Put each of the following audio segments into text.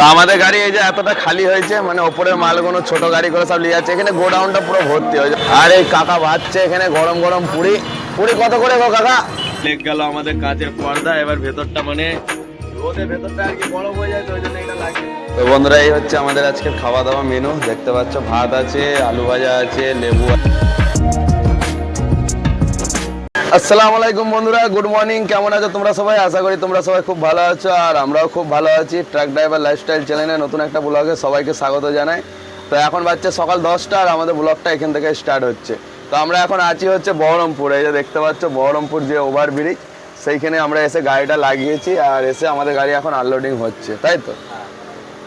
তো আমাদের গাড়ি এই যে এতটা খালি হয়েছে মানে ওপরের মালগুলো ছোট গাড়ি করে সব নিয়ে যাচ্ছে এখানে গোডাউনটা পুরো ভর্তি হয়েছে আর এই কাকা ভাজছে এখানে গরম গরম পুরি। পুরি কত করে গো কাকা? লেগ গেল আমাদের কাঁচের পর্দা এবার ভেতরটা মানে রোদে ভেতরটা আর কি গরম হয়ে যায় তো ওই জন্য এটা লাগে তো বন্ধুরা এই হচ্ছে আমাদের আজকের খাওয়া দাওয়া মেনু। দেখতে পাচ্ছ ভাত আছে আলু ভাজা আছে লেবু আছে। আসসালামু আলাইকুম বন্ধুরা, গুড মর্নিং, কেমন আছো তোমরা সবাই? আশা করি তোমরা সবাই খুব ভালো আছো, আর আমরাও খুব ভালো আছি। ট্রাক ড্রাইভার লাইফস্টাইল চ্যানেলে নতুন একটা ব্লগে সবাইকে স্বাগত জানাই। তো এখন বাচ্চা সকাল দশটা, আর আমাদের ব্লগটা এখান থেকে স্টার্ট হচ্ছে। তো আমরা এখন আছি হচ্ছে বহরমপুর, এই যে দেখতে পাচ্ছ বহরমপুর যে ওভারব্রিজ সেইখানে আমরা এসে গাড়িটা লাগিয়েছি, আর এসে আমাদের গাড়ি এখন আনলোডিং হচ্ছে, তাই তো?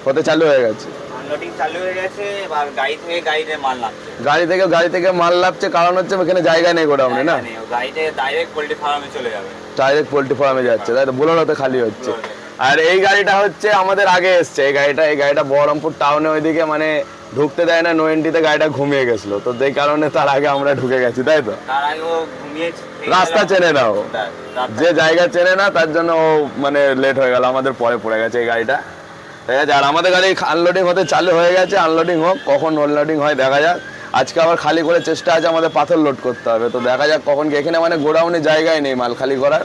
হতে চালু হয়ে গেছে। আনলোডিং চালু হয়ে গেছে এবার গাড়ি থেকে গাড়িতে মাল নামছে। গাড়ি থেকে গাড়ি থেকে মাল কারণ হচ্ছে এখানে জায়গা নেই গোডাউনে না? গাড়িতে ডাইরেক্ট পোল্ট্রি ফার্মে চলে যাবে। ডাইরেক্ট পোল্ট্রি ফার্মে যাচ্ছে তাই তো বোলেরোতে খালি হচ্ছে। আর এই গাড়িটা হচ্ছে আমাদের আগে এসছে এই গাড়িটা এই গাড়িটা বহরমপুর টাউনে ওইদিকে মানে ঢুকতে দেয় না নোয়েন্টিতে গাড়িটা ঘুমিয়ে গেছিল তো যেই কারণে তার আগে আমরা ঢুকে গেছি তাই তো? রাস্তা চেনে না ও। যে জায়গা চেনে না তার জন্য ও মানে লেট হয়ে গেল আমাদের পরে পড়ে গেছে এই গাড়িটা। ঠিক আছে, আর আমাদের গাড়ি আনলোডিং হতে চালু হয়ে গেছে আনলোডিং হোক, কখন আনলোডিং হয় দেখা যাক। আজকে আবার খালি করে চেষ্টা আছে আমাদের পাথর লোড করতে হবে, তো দেখা যাক কখন এখানে মানে গোডাউনে জায়গায় নেই মাল খালি করার,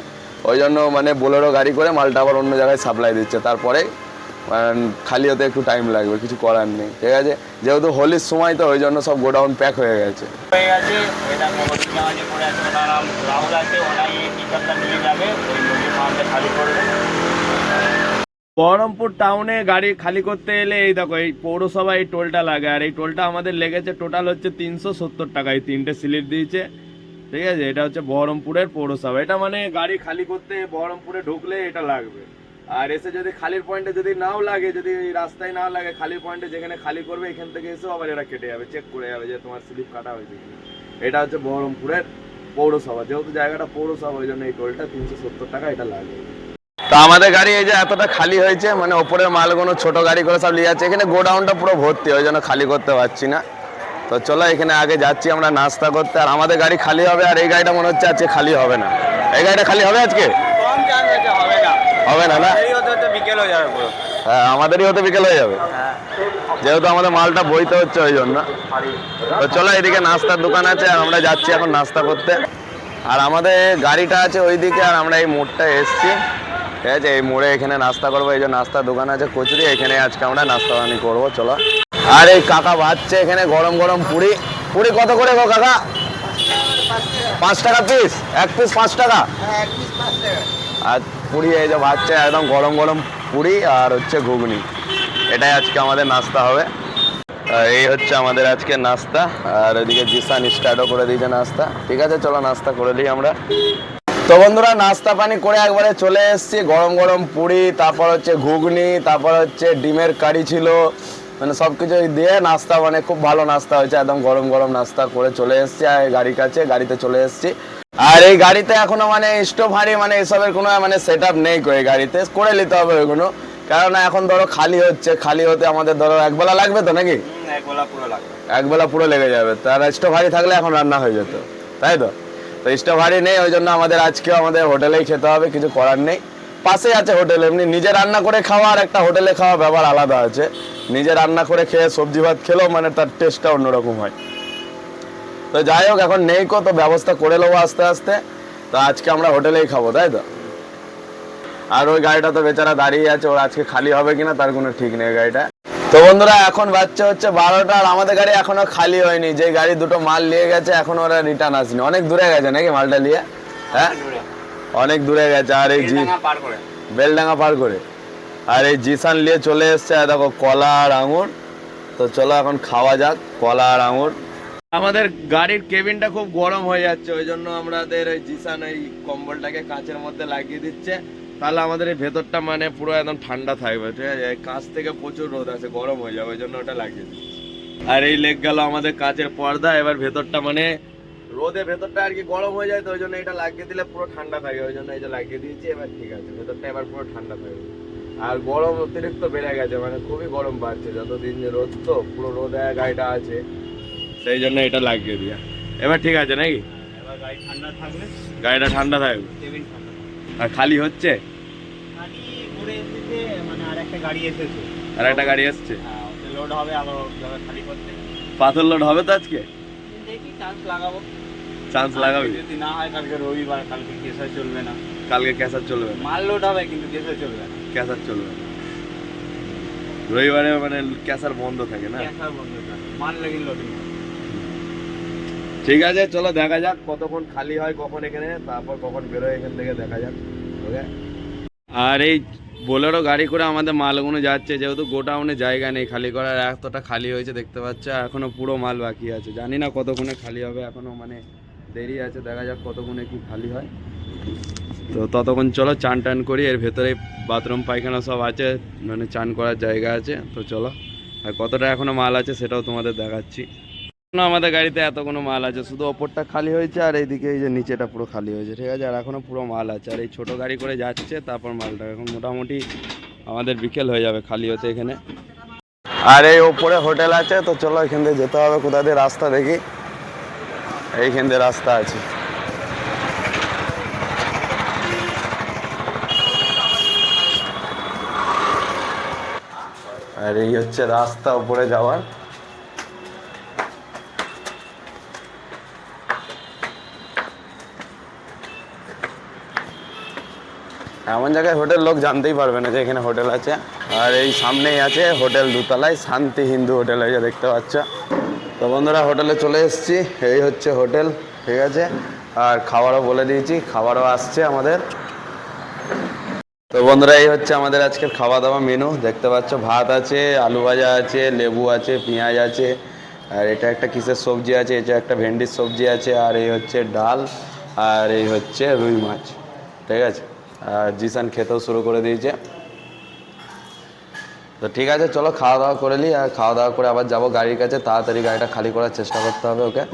ওই জন্য মানে বোলেরো গাড়ি করে মালটা আবার অন্য জায়গায় সাপ্লাই দিচ্ছে। তারপরে মানে খালি হতে একটু টাইম লাগবে, কিছু করার নেই, ঠিক আছে? যেহেতু হোলির সময় তো ওই জন্য সব গোডাউন প্যাক হয়ে গেছে। বহরমপুর টাউনে গাড়ি খালি করতে এলে এই দেখো, এই পৌরসভা এই টোলটা লাগে। আর এই টোলটা আমাদের লেগেছে টোটাল হচ্ছে তিনশো সত্তর টাকা। এই তিনটে স্লিপ দিয়েছে। ঠিক আছে? এটা হচ্ছে বহরমপুরের পৌরসভা। এটা মানে গাড়ি খালি করতে বহরমপুরে ঢুকলে এটা লাগবে। আর এসে যদি খালির পয়েন্টে যদি নাও লাগে, যদি রাস্তায় না লাগে, খালির পয়েন্টে যেখানে খালি করবে, এখান থেকে এসেও আবার এরা কেটে যাবে চেক করে যাবে যে তোমার স্লিপ কাটা হয়েছে এটা হচ্ছে বহরমপুরের পৌরসভা। যেহেতু জায়গাটা পৌরসভা, ওই জন্য এই টোলটা তিনশো সত্তর টাকা এটা লাগে। তো আমাদের গাড়ি এই যে এতটা খালি হয়েছে মানে ওপরের মালগুলো ছোট গাড়ি করে সব নিয়ে যাচ্ছে। এখানে গোডাউনটা পুরো ভর্তি ওই জন্য খালি করতে পারছি না। তো চলো এখানে আগে যাচ্ছি আমরা নাস্তা করতে। আর আমাদের গাড়ি খালি হবে আর এই গাড়িটা মনে হচ্ছে আজকে খালি হবে না। এই গাড়িটা খালি হবে আজকে? হবে না। না হয়ে হ্যাঁ আমাদেরই হতে বিকেল হয়ে যাবে। হ্যাঁ। যেহেতু আমাদের মালটা বইতে হচ্ছে ওই জন্য। তো চলো এদিকে নাস্তার দোকান আছে আর আমরা যাচ্ছি এখন নাস্তা করতে। আর আমাদের গাড়িটা আছে ওইদিকে আর আমরা এই মোড়টা এসছি। ঠিক আছে, এই মোড়ে এখানে নাস্তা করব, এই যে নাস্তার দোকান আছে কচুরি, এখানে আজকে আমরা নাস্তা পানি করব, চলো। আর এই কাকা ভাজছে এখানে গরম গরম পুরি। পুরি কত করে গো কাকা? পাঁচ টাকা পিস এক পিস পাঁচ টাকা? আর পুরি এই যে ভাজছে একদম গরম গরম পুরি আর হচ্ছে ঘুগনি। এটাই আজকে আমাদের নাস্তা হবে। এই হচ্ছে আমাদের আজকে নাস্তা। আর এদিকে জিসান স্টার্টও করে দিয়েছে নাস্তা। ঠিক আছে, চলো নাস্তা করে দিই আমরা। তো বন্ধুরা নাস্তা পানি করে একবারে চলে এসেছি। গরম গরম পুরি তারপর হচ্ছে ঘুগনি তারপর হচ্ছে ডিমের কারি ছিল। মানে সব কিছু দিয়ে নাস্তা মানে খুব ভালো নাস্তা হয়েছে। একদম গরম গরম নাস্তা করে চলে এসেছি আর গাড়ির কাছে গাড়িতে চলে এসেছি। আর এই গাড়িতে এখনও মানে স্টোভ হাঁড়ি মানে এসবের কোনো মানে সেট আপ নেই কো এই গাড়িতে। করে নিতে হবে ওইগুলো। কেননা এখন ধরো খালি হচ্ছে খালি হতে আমাদের ধরো একবেলা লাগবে তো নাকি? হুম, এক বেলা পুরো লাগবে। একবেলা পুরো লেগে যাবে। তার স্টোভ হাঁড়ি থাকলে এখন রান্না হয়ে যেত। তাই তো? তো নেই, ওই জন্য আমাদের আজকেও আমাদের হোটেলেই খেতে হবে, কিছু করার নেই। পাশেই আছে হোটেল, এমনি নিজে রান্না করে খাওয়া আর একটা হোটেলে খাওয়া ব্যাপার আলাদা আছে। নিজে রান্না করে খেয়ে সবজি ভাত খেলেও মানে তার টেস্টটা অন্যরকম হয়। তো যাই হোক, এখন নেই তো ব্যবস্থা করে নেব আস্তে আস্তে। তো আজকে আমরা হোটেলেই খাব, তাই তো? আর ওই গাড়িটা তো বেচারা দাঁড়িয়ে আছে, ওর আজকে খালি হবে কিনা তার কোনো ঠিক নেই গাড়িটা। তো বন্ধুরা এখন বাচ্চা হচ্ছে বারোটা আর আমাদের গাড়ি এখনও খালি হয়নি। যে গাড়ি দুটো মাল নিয়ে গেছে এখন ওরা রিটার্ন আসেনি। অনেক দূরে গেছে নাকি মালটা নিয়ে? হ্যাঁ? অনেক দূরে গেছে। আর এই জি বেলডাঙ্গা পার করে। আর এই জিসান নিয়ে চলে এসছে আর দেখো কলা আর আঙুর। তো চলো এখন খাওয়া যাক কলা আর আঙুর। আমাদের গাড়ির কেবিনটা খুব গরম হয়ে যাচ্ছে ওই জন্য আমাদের ওই জিসান এই কম্বলটাকে কাঁচের মধ্যে লাগিয়ে দিচ্ছে। তাহলে আমাদের এই ভেতরটা মানে পুরো একদম ঠান্ডা থাকবে ঠিক আছে? কাঁচ থেকে প্রচুর রোদ আছে গরম হয়ে যাবে ওই জন্য ওটা লাগিয়ে আর এই লেগ গেল আমাদের কাঁচের পর্দা এবার ভেতরটা মানে রোদে ভেতরটা আর কি গরম হয়ে যায় তো ওই জন্য এটা লাগিয়ে দিলে পুরো ঠান্ডা থাকে ওই জন্য যে লাগিয়ে দিয়েছি এবার ঠিক আছে ভেতরটা এবার পুরো ঠান্ডা থাকবে। আর গরম অতিরিক্ত বেড়ে গেছে মানে খুবই গরম বাড়ছে যতদিন যে রোদ তো পুরো রোদে গাড়িটা আছে সেই জন্য এটা লাগিয়ে দিয়া। এবার ঠিক আছে নাকি? এবার গাড়ি ঠান্ডা গাড়িটা থাকবে। কেবিন ঠান্ডা। থাকবে আর খালি হচ্ছে? গাড়ি ঘুরে এসেছে মানে আর একটা গাড়ি এসেছে। আর একটা গাড়ি এসছে? হ্যাঁ পাথর লোড হবে তো আজকে? দেখি চান্স লাগাবো। চান্স লাগাবি? যদি না হয় কালকে রবিবার কালকে কেসা চলবে না। কালকে ক্যাসার চলবে মাল লোড হবে কিন্তু কেসা চলবে না। ক্যাসার চলবে না। রবিবারে মানে ক্যাসার বন্ধ থাকে না? কেসা বন্ধ থাকে। মাল লেগে লোডিং ঠিক আছে, চলো দেখা যাক কতক্ষণ খালি হয়, কখন এখানে, তারপর কখন বেরোয় এখান থেকে দেখা যাক ওকে আর এই বোলেরো গাড়ি করে আমাদের মালগুলো যাচ্ছে, যেহেতু গোডাউনে জায়গা নেই, খালি করার এতটা খালি হয়েছে, দেখতে পাচ্ছ এখনও পুরো মাল বাকি আছে। জানি না কতক্ষণে খালি হবে, এখনও মানে দেরি আছে, দেখা যাক কতক্ষণে কি খালি হয়। তো ততক্ষণ চলো, চান টান করি, এর ভেতরে বাথরুম, পায়খানা সব আছে মানে চান করার জায়গা আছে, তো চলো। আর কতটা এখনও মাল আছে, সেটাও তোমাদের দেখাচ্ছি। আমাদের গাড়িতে এত কোনো মাল আছে, শুধু ওপরটা খালি হয়েছে আর এইদিকে এই যে নিচেটা পুরো খালি হয়েছে, ঠিক আছে? আর এখনও পুরো মাল আছে। আর এই ছোটো গাড়ি করে যাচ্ছে, তারপর মালটা এখন মোটামুটি আমাদের বিকেল হয়ে যাবে খালি হতে এখানে। আর এই ওপরে হোটেল আছে, তো চলো এখান থেকে যেতে হবে, কোথা দিয়ে রাস্তা দেখি। এইখান দিয়ে রাস্তা আছে। আর এই হচ্ছে রাস্তা উপরে যাওয়ার। এমন জায়গায় হোটেল লোক জানতেই পারবে না যে এখানে হোটেল আছে। আর এই সামনেই আছে হোটেল দুতলায়, শান্তি হিন্দু হোটেল এই যে দেখতে পাচ্ছ। তো বন্ধুরা, হোটেলে চলে এসেছি। এই হচ্ছে হোটেল, ঠিক আছে? আর খাবারও বলে দিয়েছি, খাবারও আসছে আমাদের। তো বন্ধুরা, এই হচ্ছে আমাদের আজকের খাওয়া দাওয়া মেনু। দেখতে পাচ্ছ, ভাত আছে, আলু ভাজা আছে, লেবু আছে, পেঁয়াজ আছে। আর এটা একটা কিসের সবজি আছে, এটা একটা ভেন্ডির সবজি আছে, আর এই হচ্ছে ডাল, আর এই হচ্ছে রুই মাছ, ঠিক আছে? জিসান খেতেও শুরু করে দিয়েছে। তো ঠিক আছে, চলো খাওয়া দাওয়া করে নিই, আর খাওয়া দাওয়া করে আবার যাব গাড়ির কাছে। তাড়াতাড়ি গাড়িটা খালি করার চেষ্টা করতে হবে ওকে।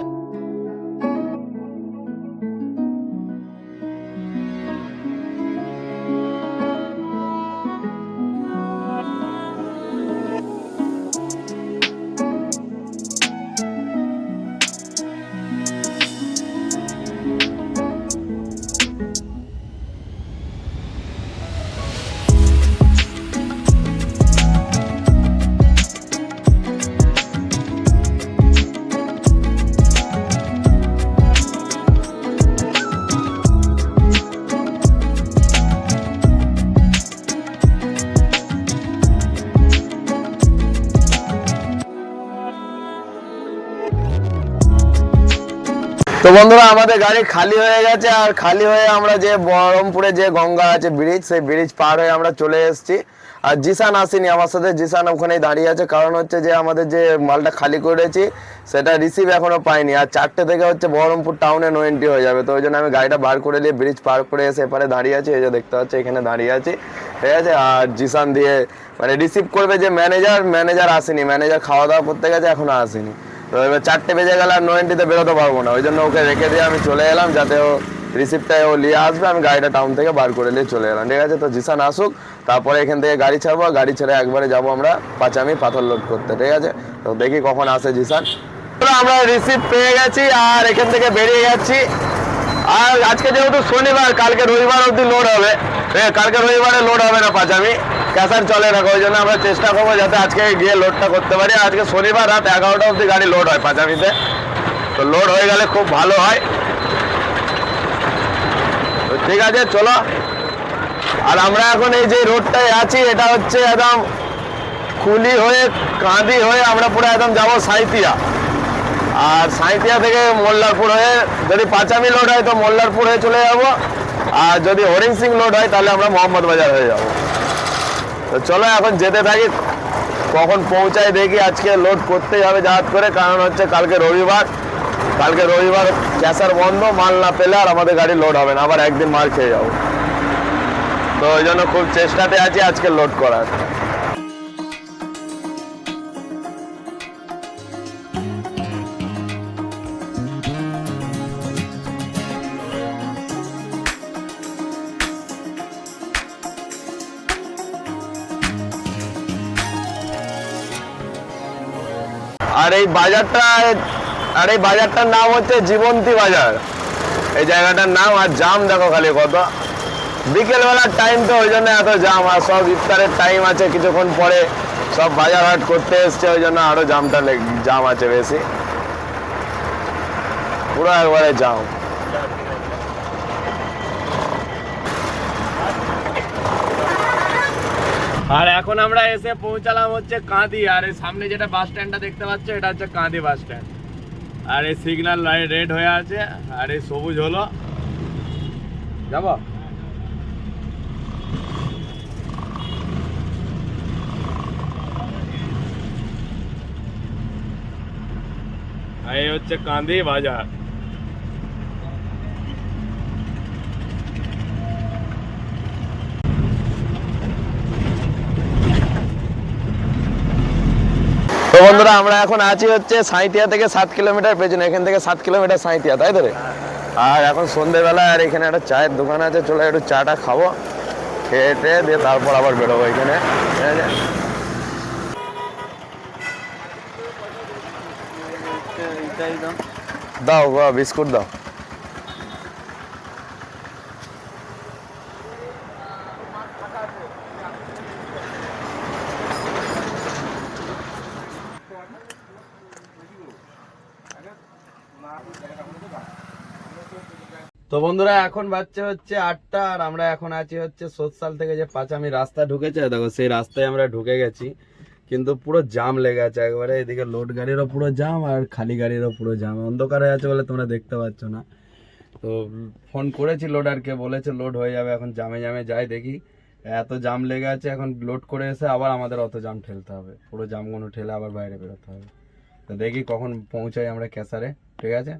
তো বন্ধুরা, আমাদের গাড়ি খালি হয়ে গেছে আর খালি হয়ে আমরা যে বহরমপুরে যে গঙ্গা আছে ব্রিজ, সেই ব্রিজ পার হয়ে আমরা চলে এসেছি। আর জিসান আসেনি, আমার সাথে জিসান ওখানেই দাঁড়িয়ে আছে। কারণ হচ্ছে যে আমাদের যে মালটা খালি করেছি, সেটা রিসিভ এখনও পাইনি। আর চারটে থেকে হচ্ছে বহরমপুর টাউনে নো এন্ট্রি হয়ে যাবে। তো ওই জন্য আমি গাড়িটা বার করে নিয়ে ব্রিজ পার করে এসে এপারে দাঁড়িয়ে আছি। এই যে দেখতে পাচ্ছি, এখানে দাঁড়িয়ে আছি। ঠিক আছে? আর জিসান দিয়ে মানে রিসিভ করবে যে ম্যানেজার ম্যানেজার আসেনি। ম্যানেজার খাওয়া দাওয়া করতে গেছে এখনও আসেনি। তো এবার চারটে বেজে গেলে আর নো এন্ট্রিতে বেরোতে পারব না। ওই জন্য ওকে রেখে দিয়ে আমি চলে এলাম যাতে ও রিসিপ্টটা ও নিয়ে আসবে। আমি গাড়িটা টাউন থেকে বার করে নিয়ে চলে এলাম। ঠিক আছে? তো জিসান আসুক, তারপরে এখান থেকে গাড়ি ছাড়বো গাড়ি ছেড়ে একবারে যাব আমরা পাঁচামি পাথর লোড করতে। ঠিক আছে? তো দেখি কখন আসে জিসান। আমরা রিসিপ্ট পেয়ে গেছি আর এখান থেকে বেরিয়ে যাচ্ছি। আর আজকে যেহেতু শনিবার, কালকে রবিবার অবধি লোড হবে। কালকে রবিবারে লোড হবে না পাঁচামি। ক্যাসার চলে না, ওই জন্য আমরা চেষ্টা করব যাতে আজকে গিয়ে লোডটা করতে পারি। আজকে শনিবার রাত এগারোটা অবধি গাড়ি লোড হয় পাঁচামিতে। তো লোড হয়ে গেলে খুব ভালো হয়। তো ঠিক আছে, চলো। আর আমরা এখন এই যে রোডটায় আছি, এটা হচ্ছে একদম কুলি হয়ে, কাঁদি হয়ে আমরা পুরো একদম যাব সাঁইতিয়া আর সাঁইতিয়া থেকে মোল্লারপুর হয়ে, যদি পাঁচামি লোড হয় তো মোল্লারপুর হয়ে চলে যাব। আর যদি হরিং সিং লোড হয় তাহলে আমরা মোহাম্মদ বাজার হয়ে যাব। তো চলো এখন যেতে থাকি। কখন পৌঁছায় দেখি আজকে লোড করতেই হবে জাহাজ করে, কারণ হচ্ছে কালকে রবিবার। কালকে রবিবার ক্যাসার বন্ধ, মাল না পেলে আর আমাদের গাড়ি লোড হবে না, আবার একদিন মাল খেয়ে যাব। তো ওই জন্য খুব চেষ্টাতে আছি আজকে লোড করার। আর এই বাজারটা আর এই বাজারটার নাম হচ্ছে জীবন্তী বাজার। এই জায়গাটার নাম আর জাম দেখো খালি কত। বিকেলবেলার টাইম তো ওই জন্য এত জাম, আর সব ইফতারের টাইম আছে, কিছুক্ষণ পরে সব বাজার হাট করতে এসছে, ওই জন্য আরও জামটা জাম আছে বেশি। পুরো একবারে জাম। আর এখন আমরা এসে পৌঁছালাম হচ্ছে কাঁদি, আর এই সামনে যেটা বাস স্ট্যান্ডটা দেখতে পাচ্ছ, এটা হচ্ছে কাঁদি বাস স্ট্যান্ড আর এই সিগন্যাল লাইট রেড হয়ে আছে, আর এই সবুজ হলো। যাব? এই হচ্ছে কাঁদি বাজার। বন্ধুরা, আমরা এখন আছি হচ্ছে সাঁইতিয়া থেকে সাত কিলোমিটার পেছনে, এখান থেকে সাত কিলোমিটার সাঁইতিয়া তাই তো আর এখন সন্ধেবেলা, আর এখানে একটা চায়ের দোকান আছে, চলে একটু চাটা খাব, খেয়ে টেয়ে দিয়ে তারপর আবার বেরোবো এখানে। ঠিক আছে দাও বাবা বিস্কুট দাও। তো বন্ধুরা, এখন বাচ্চা হচ্ছে আটটা আর আমরা এখন আছি হচ্ছে সোৎসাল থেকে যে পাঁচামি রাস্তা ঢুকেছে। দেখো, সেই রাস্তায় আমরা ঢুকে গেছি, কিন্তু পুরো জাম লেগে আছে একবারে। এদিকে লোড গাড়িরও পুরো জাম আর খালি গাড়িরও পুরো জাম অন্ধকার হয়ে আছে বলে তোমরা দেখতে পাচ্ছ না। তো ফোন করেছি লোডারকে, বলেছে লোড হয়ে যাবে, এখন জামে জামে যাই দেখি। এত জাম লেগে আছে, এখন লোড করে এসে আবার আমাদের অত জাম ঠেলতে হবে। পুরো জামগুলো ঠেলে আবার বাইরে বেরোতে হবে। তো দেখি কখন পৌঁছাই আমরা ক্যাসারে, ঠিক আছে?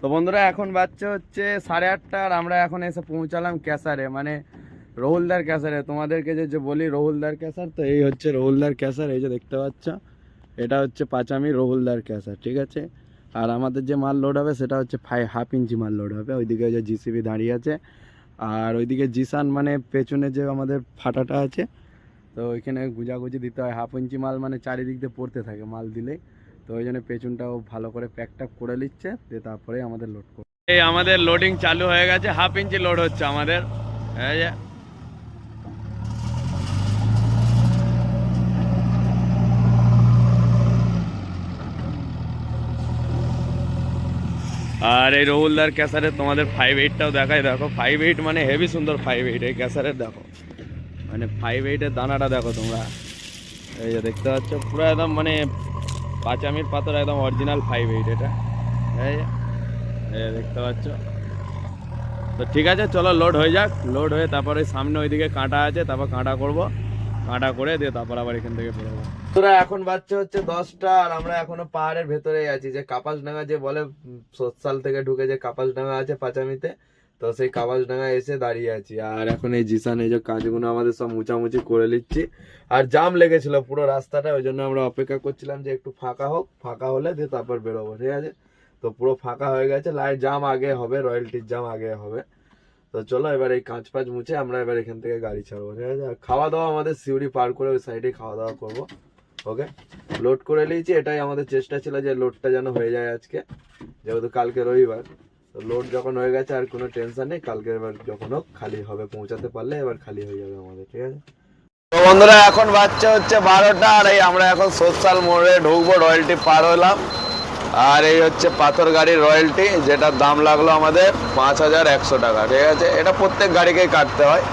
তো বন্ধুরা, এখন বাচ্চা হচ্ছে সাড়ে আটটা আর আমরা এখন এসে পৌঁছালাম ক্যাসারে মানে রহুলদার ক্যাসারে। তোমাদেরকে যে বলি রহুলদার ক্যাসার, তো এই হচ্ছে রহুলদার ক্যাসার, এই যে দেখতে পাচ্ছ, এটা হচ্ছে পাঁচামি রহুলদার ক্যাসার, ঠিক আছে? আর আমাদের যে মাল লোড হবে, সেটা হচ্ছে ফাইভ হাফ ইঞ্চি মাল লোড হবে। ওইদিকে ওই যে জিসিবি দাঁড়িয়ে আছে, আর ওইদিকে জিসান মানে পেছনে যে আমাদের ফাটাটা আছে, তো ওইখানে গুজাগুজি দিতে হয়। হাফ ইঞ্চি মাল মানে চারিদিক দিয়ে পড়তে থাকে মাল দিলেই। তো ওই জন্য পেছনটাও ভালো করে প্যাক ট্যাক করে নিচ্ছে, দিয়ে তারপরে আমাদের লোড করবে এই আমাদের লোডিং চালু হয়ে গেছে হাফ ইঞ্চি লোড হচ্ছে আমাদের। এই যে। আর এই রহুলদার ক্যাসারের তোমাদের ফাইভ এইটটাও দেখাই, দেখো ফাইভ এইট মানে হেভি সুন্দর ফাইভ এইট এই ক্যাসারের দেখো। মানে ফাইভ এইটের দানাটা দেখো তোমরা। এই যে দেখতে পাচ্ছ, পুরো একদম মানে পাঁচামির পাথর একদম অরিজিনাল ফাইভ এইট এটা। দেখতে পাচ্ছ। তো ঠিক আছে, চলো লোড হয়ে যাক। লোড হয়ে তারপরে সামনে ওইদিকে কাঁটা আছে, তারপর কাঁটা করব। কাঁটা করে দিয়ে তারপর আবার এখান থেকে বেরোবো তোরা এখন বাচ্চা হচ্ছে দশটা, আর আমরা এখনও পাহাড়ের ভেতরেই আছি। যে কাপাসডাঙ্গা যে বলে সোৎসাল থেকে ঢুকে যে কাপাসডাঙ্গা আছে পাঁচামিতে তো সেই কাপাসডাঙ্গা এসে দাঁড়িয়ে আছি। আর এখন এই জিসান, এই যে কাজগুলো আমাদের সব মুচামুচি করে নিচ্ছি। আর জাম লেগেছিল পুরো রাস্তাটা, ওই জন্য আমরা অপেক্ষা করছিলাম যে একটু ফাঁকা হোক, ফাঁকা হলে দিয়ে তারপর বেরোবো, ঠিক আছে? তো পুরো ফাঁকা হয়ে গেছে, লাইট জাম আগে হবে, রয়্যালটির জাম আগে হবে। তো চলো এবার এই কাঁচ পাঁচ মুছে আমরা এবার এখান থেকে গাড়ি ছাড়বো, ঠিক আছে? আর খাওয়া দাওয়া আমাদের সিউড়ি পার করে ওই সাইডে খাওয়া দাওয়া করব, ওকে? লোড করে নিয়েছি, এটাই আমাদের চেষ্টা ছিল যে লোডটা যেন হয়ে যায় আজকে, যেহেতু কালকে রবিবার। লোড যখন হয়ে গেছে আর কোনো টেনশন নেই কালকে এবার যখন হোক, খালি হবে, পৌঁছাতে পারলে এবার খালি হয়ে যাবে আমাদের, ঠিক আছে? তো বন্ধুরা, এখন বাচ্চা হচ্ছে বারোটা, আর এই আমরা এখন সোশ্যাল মোড়ে ঢুকবো রয়্যালটি পার হলাম। আর এই হচ্ছে পাথর গাড়ির রয়্যালটি যেটার দাম লাগল আমাদের পাঁচ হাজার একশো টাকা, ঠিক আছে? এটা প্রত্যেক গাড়িকেই কাটতে হয়,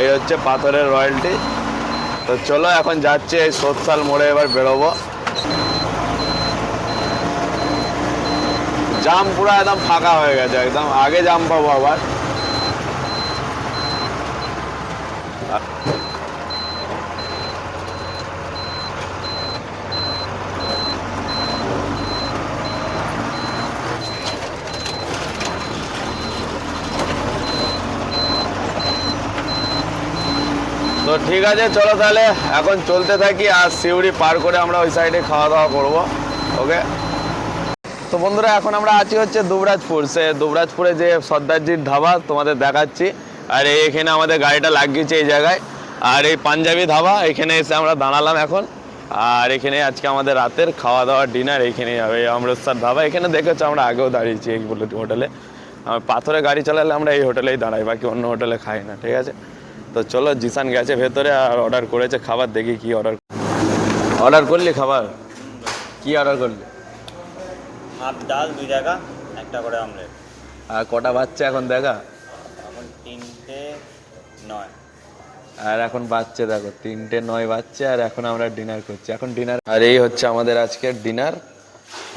এই হচ্ছে পাথরের রয়্যালটি তো চলো, এখন যাচ্ছি এই সোশ্যাল মোড়ে এবার বেরোবো। জাম পুরো একদম ফাঁকা হয়ে গেছে, একদম আগে জাম পাবো আবার। তো ঠিক আছে, চলো তাহলে, এখন চলতে থাকি, আর সিউড়ি পার করে আমরা ওই সাইডে খাওয়া দাওয়া করব ওকে তো বন্ধুরা, এখন আমরা আছি হচ্ছে দুবরাজপুর। সে দুবরাজপুরে যে সর্দারজির ধাবা তোমাদের দেখাচ্ছি। আর এখানে আমাদের গাড়িটা লাগিয়েছে এই জায়গায়। আর এই পাঞ্জাবি ধাবা, এখানে এসে আমরা দাঁড়ালাম এখন। আর এখানে আজকে আমাদের রাতের খাওয়া দাওয়া ডিনার এইখানেই হবে অমৃতসর ধাবা, এখানে দেখেছ আমরা আগেও দাঁড়িয়েছি এই হোটেলে। আমার পাথরে গাড়ি চালালে আমরা এই হোটেলেই দাঁড়াই, বাকি অন্য হোটেলে খাই না, ঠিক আছে? তো চলো, জিসান গেছে ভেতরে আর অর্ডার করেছে, খাবার দেখি কি অর্ডার অর্ডার করলি খাবার? কি অর্ডার করলি? হাফ ডাল দুই জায়গা একটা করে আমলেট আর কটা বাচ্চা এখন দেখা? এখন তিনটে নয়। আর এখন বাচ্চা দেখো তিনটে নয় বাচ্চা আর এখন আমরা ডিনার করছি। এখন ডিনার আর এই হচ্ছে আমাদের আজকের ডিনার।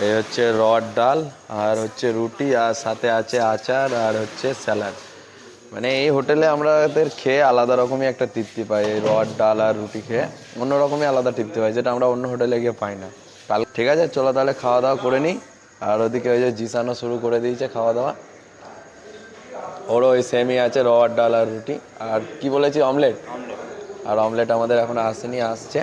এই হচ্ছে রড ডাল আর হচ্ছে রুটি আর সাথে আছে আচার আর হচ্ছে স্যালাড। মানে এই হোটেলে আমাদের খেয়ে আলাদা রকমই একটা তৃপ্তি পাই এই রড ডাল আর রুটি খেয়ে। অন্য রকমই আলাদা তৃপ্তি পাই যেটা আমরা অন্য হোটেলে গিয়ে পাই না। কাল ঠিক আছে চলো তাহলে খাওয়া দাওয়া করে নিই। আর ওদিকে ওই যে জিসানো শুরু করে দিয়েছে খাওয়া দাওয়া ওরও ওই সেমই আছে রড ডাল আর রুটি। আর কি বলেছি অমলেট আর অমলেট আমাদের এখন আসেনি আসছে।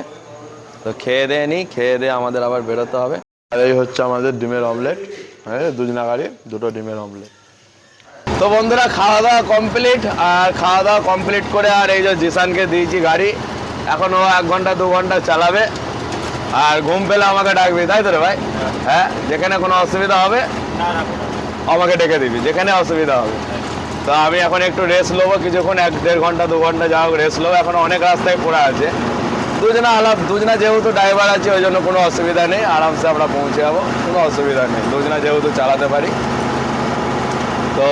তো খেয়ে দিয়ে নিই খেয়ে দিয়ে আমাদের আবার বেরোতে হবে। আর এই হচ্ছে আমাদের ডিমের অমলেট হ্যাঁ দুজনা গাড়ি দুটো ডিমের অমলেট তো বন্ধুরা খাওয়া দাওয়া কমপ্লিট আর খাওয়া দাওয়া কমপ্লিট করে আর এই যে জিসানকে দিয়েছি গাড়ি। এখন ও এক ঘণ্টা দু ঘণ্টা চালাবে। আর ঘুম পেলে আমাকে ডাকবি, তাই তো রে ভাই? হ্যাঁ যেখানে কোনো অসুবিধা হবে, আমাকে ডেকে দিবি, যেখানে অসুবিধা হবে। তো আমি এখন একটু রেস্ট নেব কিছুক্ষণ, এক দেড় ঘণ্টা, দু ঘণ্টা যা হোক রেস্ট নেব এখন অনেক রাস্তায় পড়ে আছে। দুজনা আলাপ, দুজনা যেহেতু ড্রাইভার আছে, ওই জন্য কোনো অসুবিধা নেই। আরামসে আমরা পৌঁছে যাব, কোনো অসুবিধা নেই। দুজনা যেহেতু চালাতে পারি। তো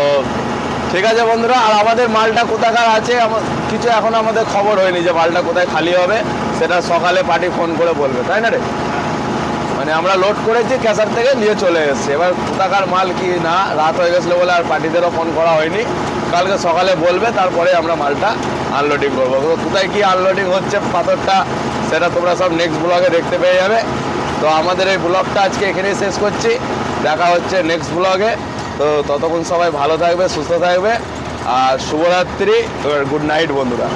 ঠিক আছে বন্ধুরা, আর আমাদের মালটা কোথাকার আছে কিছু এখন আমাদের খবর হয়নি যে মালটা কোথায় খালি হবে, সেটা সকালে পার্টি ফোন করে বলবে, তাই না রে? মানে আমরা লোড করেছি, ক্যাসার থেকে নিয়ে চলে এসেছি। এবার কোথাকার মাল কি না, রাত হয়ে গেছিল বলে আর পার্টিদেরও ফোন করা হয়নি। কালকে সকালে বলবে, তারপরে আমরা মালটা আনলোডিং করব। কোথায় কি আনলোডিং হচ্ছে, পাথরটা, সেটা তোমরা সব নেক্সট ব্লগে দেখতে পেয়ে যাবে। তো আমাদের এই ব্লগটা আজকে এখানেই শেষ করছি। দেখা হচ্ছে নেক্সট ব্লগে তো ততক্ষণ সবাই ভালো থাকবে সুস্থ থাকবে। আর শুভরাত্রি গুড নাইট বন্ধুরা।